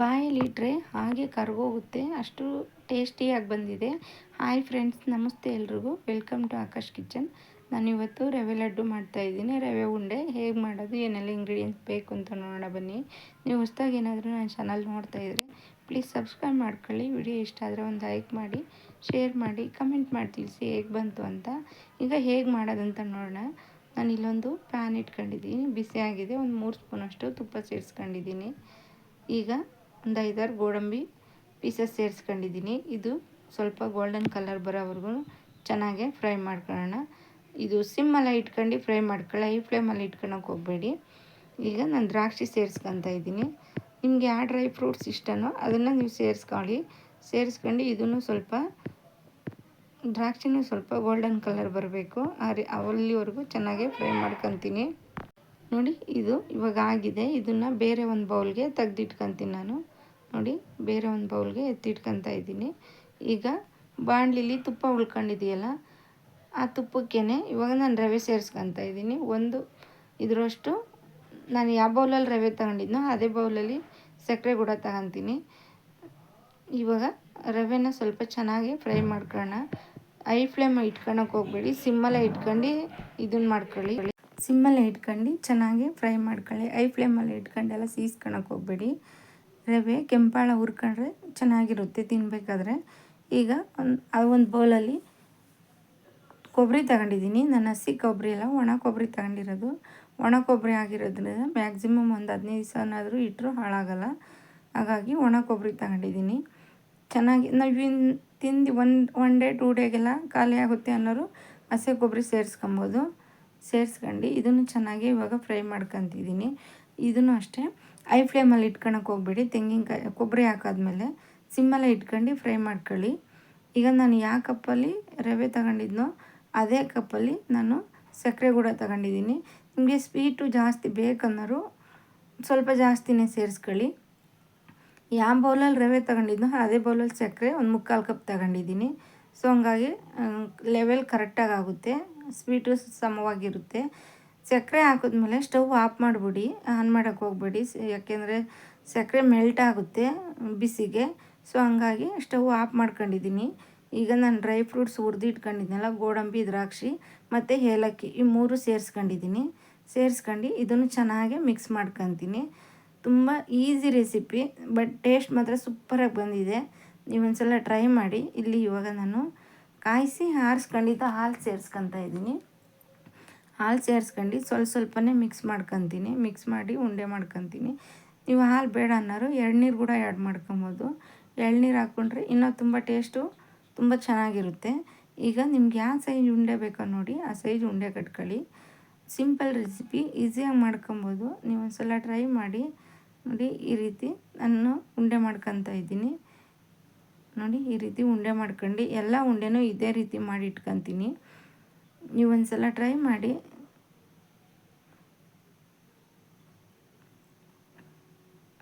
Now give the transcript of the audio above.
ಬಾಯಲ್ಲಿಟ್ಟರೆ ಹಾಗೆ ಕರ್ಗೋಗುತ್ತೆ. ಅಷ್ಟು ಟೇಸ್ಟಿಯಾಗಿ ಬಂದಿದೆ. ಹಾಯ್ ಫ್ರೆಂಡ್ಸ್ ನಮಸ್ತೆ ಎಲ್ರಿಗೂ. ವೆಲ್ಕಮ್ ಟು ಆಕಾಶ್ ಕಿಚನ್ ನಾನು ಇವತ್ತು ರವೆ ಲಡ್ಡು ಮಾಡ್ತಾಯಿದ್ದೀನಿ ರವೆ ಉಂಡೆ. ಹೇಗೆ ಮಾಡೋದು, ಏನೆಲ್ಲ ಇಂಗ್ರೀಡಿಯೆಂಟ್ಸ್ ಬೇಕು ಅಂತ ನೋಡೋಣ ಬನ್ನಿ. ನೀವು ಹೊಸ್ದಾಗಿ ಏನಾದರೂ ನನ್ನ ಚಾನಲ್ ನೋಡ್ತಾಯಿದ್ರೆ ಪ್ಲೀಸ್ ಸಬ್ಸ್ಕ್ರೈಬ್ ಮಾಡ್ಕೊಳ್ಳಿ. ವಿಡಿಯೋ ಇಷ್ಟ ಆದರೆ ಒಂದು ಲೈಕ್ ಮಾಡಿ ಶೇರ್ ಮಾಡಿ ಕಮೆಂಟ್ ಮಾಡಿ ತಿಳಿಸಿ ಹೇಗೆ ಬಂತು ಅಂತ. ಈಗ ಹೇಗೆ ಮಾಡೋದಂತ ನೋಡೋಣ. ನಾನು ಇಲ್ಲೊಂದು ಪ್ಯಾನ್ ಇಟ್ಕೊಂಡಿದ್ದೀನಿ. ಬಿಸಿಯಾಗಿದೆ. ಒಂದು ಮೂರು ಸ್ಪೂನಷ್ಟು ತುಪ್ಪ ಸೇರಿಸ್ಕೊಂಡಿದ್ದೀನಿ. ಈಗ ಒಂದು ಐದಾರು ಗೋಡಂಬಿ ಪೀಸಸ್ ಸೇರಿಸ್ಕೊಂಡಿದ್ದೀನಿ ಇದು ಸ್ವಲ್ಪ ಗೋಲ್ಡನ್ ಕಲರ್ ಬರೋವರೆಗೂ ಚೆನ್ನಾಗೆ ಫ್ರೈ ಮಾಡ್ಕೊಳ್ಳೋಣ. ಇದು ಸಿಮ್ಮಲ್ಲ ಇಟ್ಕೊಂಡು ಫ್ರೈ ಮಾಡ್ಕೊಳ್ಳಿ ಈ ಫ್ಲೇಮಲ್ಲಿ ಇಟ್ಕೊಳಕ್ಕೆ ಹೋಗಬೇಡಿ. ಈಗ ನಾನು ದ್ರಾಕ್ಷಿ ಸೇರಿಸ್ಕೊತಾ ಇದ್ದೀನಿ ನಿಮಗೆ ಯಾವ ಡ್ರೈ ಫ್ರೂಟ್ಸ್ ಇಷ್ಟನೋ ಅದನ್ನು ನೀವು ಸೇರಿಸ್ಕೊಳ್ಳಿ. ಸೇರಿಸ್ಕೊಂಡು ಇದನ್ನು ಸ್ವಲ್ಪ ದ್ರಾಕ್ಷಿನೂ ಸ್ವಲ್ಪ ಗೋಲ್ಡನ್ ಕಲರ್ ಬರಬೇಕು. ಅರಿ ಅಲ್ಲಿವರೆಗೂ ಚೆನ್ನಾಗಿ ಫ್ರೈ ಮಾಡ್ಕೊತೀನಿ. ನೋಡಿ, ಇದು ಇವಾಗ ಆಗಿದೆ. ಇದನ್ನು ಬೇರೆ ಒಂದು ಬೌಲ್ಗೆ ತೆಗ್ದಿಟ್ಕೊತೀನಿ ನಾನು. ನೋಡಿ ಬೇರೆ ಒಂದು ಬೌಲ್ಗೆ ಎತ್ತಿಟ್ಕೊತ ಇದ್ದೀನಿ. ಈಗ ಬಾಣಲಿಲಿ ತುಪ್ಪ ಉಳ್ಕೊಂಡಿದೆಯಲ್ಲ, ಆ ತುಪ್ಪಕ್ಕೇ ಇವಾಗ ನಾನು ರವೆ ಸೇರಿಸ್ಕೊತಾ ಇದ್ದೀನಿ. ಒಂದು ಇದರಷ್ಟು ನಾನು ಯಾವ ಬೌಲಲ್ಲಿ ರವೆ ತಗೊಂಡಿದ್ನೋ ಅದೇ ಬೌಲಲ್ಲಿ ಸಕ್ಕರೆ ಕೂಡ ತಗೊತೀನಿ. ಇವಾಗ ರವೆನ ಸ್ವಲ್ಪ ಚೆನ್ನಾಗಿ ಫ್ರೈ ಮಾಡ್ಕೊಳ್ಳೋಣ. ಐ ಫ್ಲೇಮ್ ಇಟ್ಕೊಳಕ್ಕೆ ಹೋಗ್ಬೇಡಿ. ಸಿಮ್ಮಲ್ಲೇ ಇಟ್ಕೊಂಡು ಇದನ್ನು ಮಾಡ್ಕೊಳ್ಳಿ. ಸಿಮ್ಮಲ್ಲೇ ಇಟ್ಕೊಂಡು ಚೆನ್ನಾಗಿ ಫ್ರೈ ಮಾಡ್ಕೊಳ್ಳಿ. ಐ ಫ್ಲೇಮಲ್ಲಿ ಇಟ್ಕೊಂಡೆಲ್ಲ ಸೀಸ್ಕೊಳಕ್ಕೆ ಹೋಗಬೇಡಿ. ರವೆ, ಕೆಂಪಾಳ ಹುರ್ಕೊಂಡ್ರೆ ಚೆನ್ನಾಗಿರುತ್ತೆ ತಿನ್ನಬೇಕಾದ್ರೆ ಈಗ ಒಂದು ಒಂದು ಬೌಲಲ್ಲಿ ಕೊಬ್ಬರಿ ತಗೊಂಡಿದ್ದೀನಿ. ನಾನು ಹಸಿ ಕೊಬ್ಬರಿ ಎಲ್ಲ ಒಣ ಕೊಬ್ಬರಿ ತಗೊಂಡಿರೋದು. ಒಣ ಕೊಬ್ಬರಿ ಆಗಿರೋದ್ರಿಂದ ಮ್ಯಾಕ್ಸಿಮಮ್ ಒಂದು ಹದಿನೈದು ದಿವಸನಾದರೂ ಇಟ್ಟರು ಹಾಳಾಗಲ್ಲ. ಹಾಗಾಗಿ ಒಣ ಕೊಬ್ಬರಿ ತಗೊಂಡಿದ್ದೀನಿ. ಚೆನ್ನಾಗಿ, ನಾವು ತಿಂದು ಒನ್ ಒನ್ ಡೇ, ಟೂ ಡೇಗೆಲ್ಲ ಖಾಲಿ ಆಗುತ್ತೆ ಅನ್ನೋರು ಹಸಿ ಕೊಬ್ಬರಿ ಸೇರಿಸ್ಕೊಬೋದು. ಸೇರಿಸ್ಕೊಂಡು ಇದನ್ನು ಚೆನ್ನಾಗಿ ಇವಾಗ ಫ್ರೈ ಮಾಡ್ಕೊತಿದ್ದೀನಿ. ಇದನ್ನು ಅಷ್ಟೇ. ಐ ಫ್ಲೇಮಲ್ಲಿ ಇಟ್ಕೊಳಕ್ಕೆ ಹೋಗ್ಬೇಡಿ. ತೆಂಗಿನಕಾಯಿ, ಕೊಬ್ಬರಿ ಹಾಕಾದ್ಮೇಲೆ ಸಿಮ್ಮಲ್ಲೇ ಇಟ್ಕೊಂಡು ಫ್ರೈ ಮಾಡ್ಕೊಳ್ಳಿ. ಈಗ ನಾನು ಯಾವ ಕಪ್ಪಲ್ಲಿ ರವೆ ತಗೊಂಡಿದ್ನೋ ಅದೇ ಕಪ್ಪಲ್ಲಿ ನಾನು ಸಕ್ಕರೆ ಕೂಡ ತಗೊಂಡಿದ್ದೀನಿ. ನಿಮಗೆ ಸ್ವೀಟು ಜಾಸ್ತಿ ಬೇಕನ್ನೋರು ಸ್ವಲ್ಪ ಜಾಸ್ತಿನೇ ಸೇರಿಸ್ಕೊಳ್ಳಿ. ಯಾವ ಬೌಲಲ್ಲಿ ರವೆ ತಗೊಂಡಿದ್ನೋ ಅದೇ ಬೌಲಲ್ಲಿ ಸಕ್ಕರೆ ಒಂದು ಮುಕ್ಕಾಲು ಕಪ್ ತಗೊಂಡಿದ್ದೀನಿ. ಸೊ ಹಂಗಾಗಿ ಲೆವೆಲ್ ಕರೆಕ್ಟಾಗಿ ಆಗುತ್ತೆ. ಸ್ವೀಟು ಸಮವಾಗಿರುತ್ತೆ. ಸಕ್ಕರೆ ಹಾಕಿದ್ಮೇಲೆ ಸ್ಟವ್ ಆಫ್ ಮಾಡಿಬಿಡಿ, ಆನ್ ಮಾಡೋಕ್ಕೆ ಹೋಗ್ಬೇಡಿ. ಯಾಕೆಂದರೆ ಸಕ್ಕರೆ ಮೆಲ್ಟ್ ಆಗುತ್ತೆ ಬಿಸಿಗೆ. ಸೊ, ಹಂಗಾಗಿ ಸ್ಟವ್ ಆಫ್ ಮಾಡ್ಕೊಂಡಿದ್ದೀನಿ. ಈಗ ನಾನು ಡ್ರೈ ಫ್ರೂಟ್ಸ್ ಹುರಿದು ಇಟ್ಕೊಂಡಿದ್ದೀನಲ್ಲ ಗೋಡಂಬಿ, ದ್ರಾಕ್ಷಿ ಮತ್ತು ಏಲಕ್ಕಿ, ಈ ಮೂರು ಸೇರಿಸ್ಕೊಂಡಿದ್ದೀನಿ. ಸೇರಿಸ್ಕೊಂಡು ಇದನ್ನು ಚೆನ್ನಾಗಿ ಮಿಕ್ಸ್ ಮಾಡ್ಕೊತೀನಿ. ತುಂಬ ಈಸಿ ರೆಸಿಪಿ ಬಟ್ ಟೇಸ್ಟ್ ಮಾತ್ರ ಸೂಪರಾಗಿ ಬಂದಿದೆ. ನೀವು ಸಲ ಟ್ರೈ ಮಾಡಿ. ಇಲ್ಲಿ ಇವಾಗ ನಾನು ಕಾಯಿಸಿ ಆರಿಸ್ಕೊಂಡಿದ್ದ ಹಾಲು ಸೇರಿಸ್ಕೊತಾ ಇದ್ದೀನಿ. ಹಾಲು ಸೇರಿಸ್ಕೊಂಡು ಸ್ವಲ್ಪ ಸ್ವಲ್ಪನೇ ಮಿಕ್ಸ್ ಮಾಡ್ಕೊತೀನಿ. ಮಿಕ್ಸ್ ಮಾಡಿ ಉಂಡೆ ಮಾಡ್ಕೊತೀನಿ. ನೀವು ಹಾಲು ಬೇಡ ಅನ್ನೋರು ಎಳ್ನೀರು ಕೂಡ ಆ್ಯಡ್ ಮಾಡ್ಕೊಬೋದು. ಎಳ್ನೀರು ಹಾಕ್ಕೊಂಡ್ರೆ ಇನ್ನೂ ತುಂಬ ಟೇಸ್ಟು ತುಂಬ ಚೆನ್ನಾಗಿರುತ್ತೆ. ಈಗ ನಿಮ್ಗೆ ಯಾವ ಸೈಜ್ ಉಂಡೆ ಬೇಕೋ ನೋಡಿ ಆ ಸೈಜ್ ಉಂಡೆ ಕಟ್ಕೊಳ್ಳಿ. ಸಿಂಪಲ್ ರೆಸಿಪಿ ಈಸಿಯಾಗಿ ಮಾಡ್ಕೊಬೋದು. ನೀವು ಒಂದು ಸಲ ಟ್ರೈ ಮಾಡಿ, ನೋಡಿ ಈ ರೀತಿ ನಾನು ಉಂಡೆ ಮಾಡ್ಕೊತ ಇದ್ದೀನಿ. ನೋಡಿ ಈ ರೀತಿ ಉಂಡೆ ಮಾಡ್ಕೊಂಡು ಎಲ್ಲ ಉಂಡೆನೂ ಇದೇ ರೀತಿ ಮಾಡಿ ಇಟ್ಕೊತೀನಿ. ನೀವು ಒಂದು ಸಲ ಟ್ರೈ ಮಾಡಿ